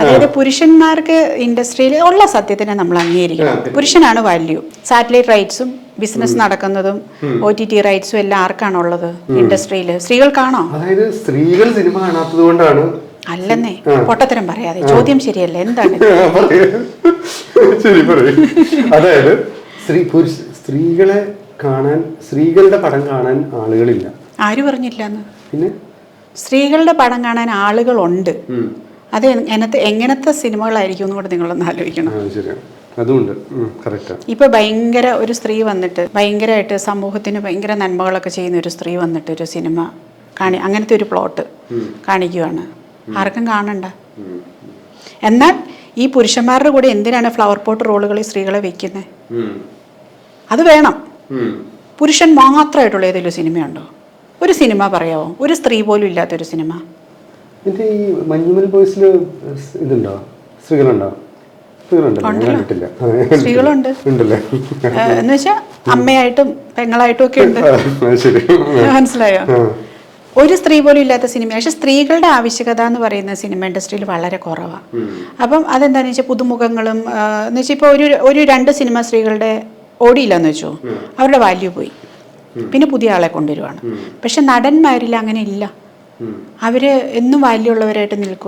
അതായത് പുരുഷന്മാർക്ക് ഇൻഡസ്ട്രിയിൽ ഉള്ള സത്യത്തിനെ നമ്മൾ അംഗീകരിക്കണം. പുരുഷനാണ് വാല്യൂ സാറ്റലൈറ്റ് റൈറ്റ്സും ബിസിനസ് നടക്കുന്നതും ഒ ടി ടി റൈറ്റ്സും എല്ലാം ആർക്കാണുള്ളത് ഇൻഡസ്ട്രിയിൽ സ്ത്രീകൾക്കാണോ? അതായത് സ്ത്രീകൾ സിനിമ കാണാത്തത് കൊണ്ടാണ്. അല്ലെന്നേ പൊട്ടത്തരം പറയാതെ. ചോദ്യം ശരിയല്ല? എന്താണ്. ശരി അതായത് സ്ത്രീ പുരുഷ സ്ത്രീകളെ കാണാൻ സ്ത്രീകളുടെ പടം കാണാൻ ആളുകളില്ല. ആര് പറഞ്ഞില്ല പിന്നെ? സ്ത്രീകളുടെ പടം കാണാൻ ആളുകളുണ്ട്. അത് എങ്ങനത്തെ എങ്ങനത്തെ സിനിമകളായിരിക്കും എന്നുകൂടെ നിങ്ങളൊന്ന് ആലോചിക്കണം. ശരിയാണ് ഇപ്പൊ ഭയങ്കര ഒരു സ്ത്രീ വന്നിട്ട് ഭയങ്കരമായിട്ട് സമൂഹത്തിന് ഭയങ്കര നന്മകളൊക്കെ ചെയ്യുന്ന ഒരു സ്ത്രീ വന്നിട്ട് ഒരു സിനിമ കാണി അങ്ങനത്തെ ഒരു പ്ലോട്ട് കാണിക്കുവാണ്. ആർക്കും കാണണ്ട. എന്നാൽ ഈ പുരുഷന്മാരുടെ കൂടെ എന്തിനാണ് ഫ്ലവർ പോട്ട് റോളുകളിൽ സ്ത്രീകളെ വെക്കുന്നത് അത് വേണം. പുരുഷൻ മാത്രമായിട്ടുള്ള ഏതെങ്കിലും സിനിമയുണ്ടോ? ഒരു സിനിമ പറയാവോ? ഒരു സ്ത്രീ പോലും ഇല്ലാത്തൊരു സിനിമ? പിന്നെ ഈ മഞ്ഞുമൽ ബോയ്സിൽ ഇതുണ്ടോ? സ്ത്രീകളുണ്ടോ? സ്ത്രീകളുണ്ട്. എന്ന് വെച്ചാൽ അമ്മയായിട്ടും പെങ്ങളായിട്ടും ഒക്കെ ഉണ്ട്. മനസ്സിലായോ. ഒരു സ്ത്രീ പോലും ഇല്ലാത്ത സിനിമ. പക്ഷെ സ്ത്രീകളുടെ ആവശ്യകത എന്ന് പറയുന്ന സിനിമ ഇൻഡസ്ട്രിയിൽ വളരെ കുറവാണ് അപ്പം അതെന്താണെന്ന് വെച്ചാൽ പുതുമുഖങ്ങളും എന്ന് വെച്ചാൽ ഇപ്പോൾ ഒരു ഒരു രണ്ട് സിനിമ സ്ത്രീകളുടെ ഓടിയില്ലെന്ന് വെച്ചോ? അവരുടെ വാല്യൂ പോയി. പിന്നെ പുതിയ ആളെ കൊണ്ടുവരുവാണ്. പക്ഷെ നടന്മാരിൽ അങ്ങനെ ഇല്ല. അവർ എന്നും വാല്യൂ ഉള്ളവരായിട്ട് നിൽക്കും.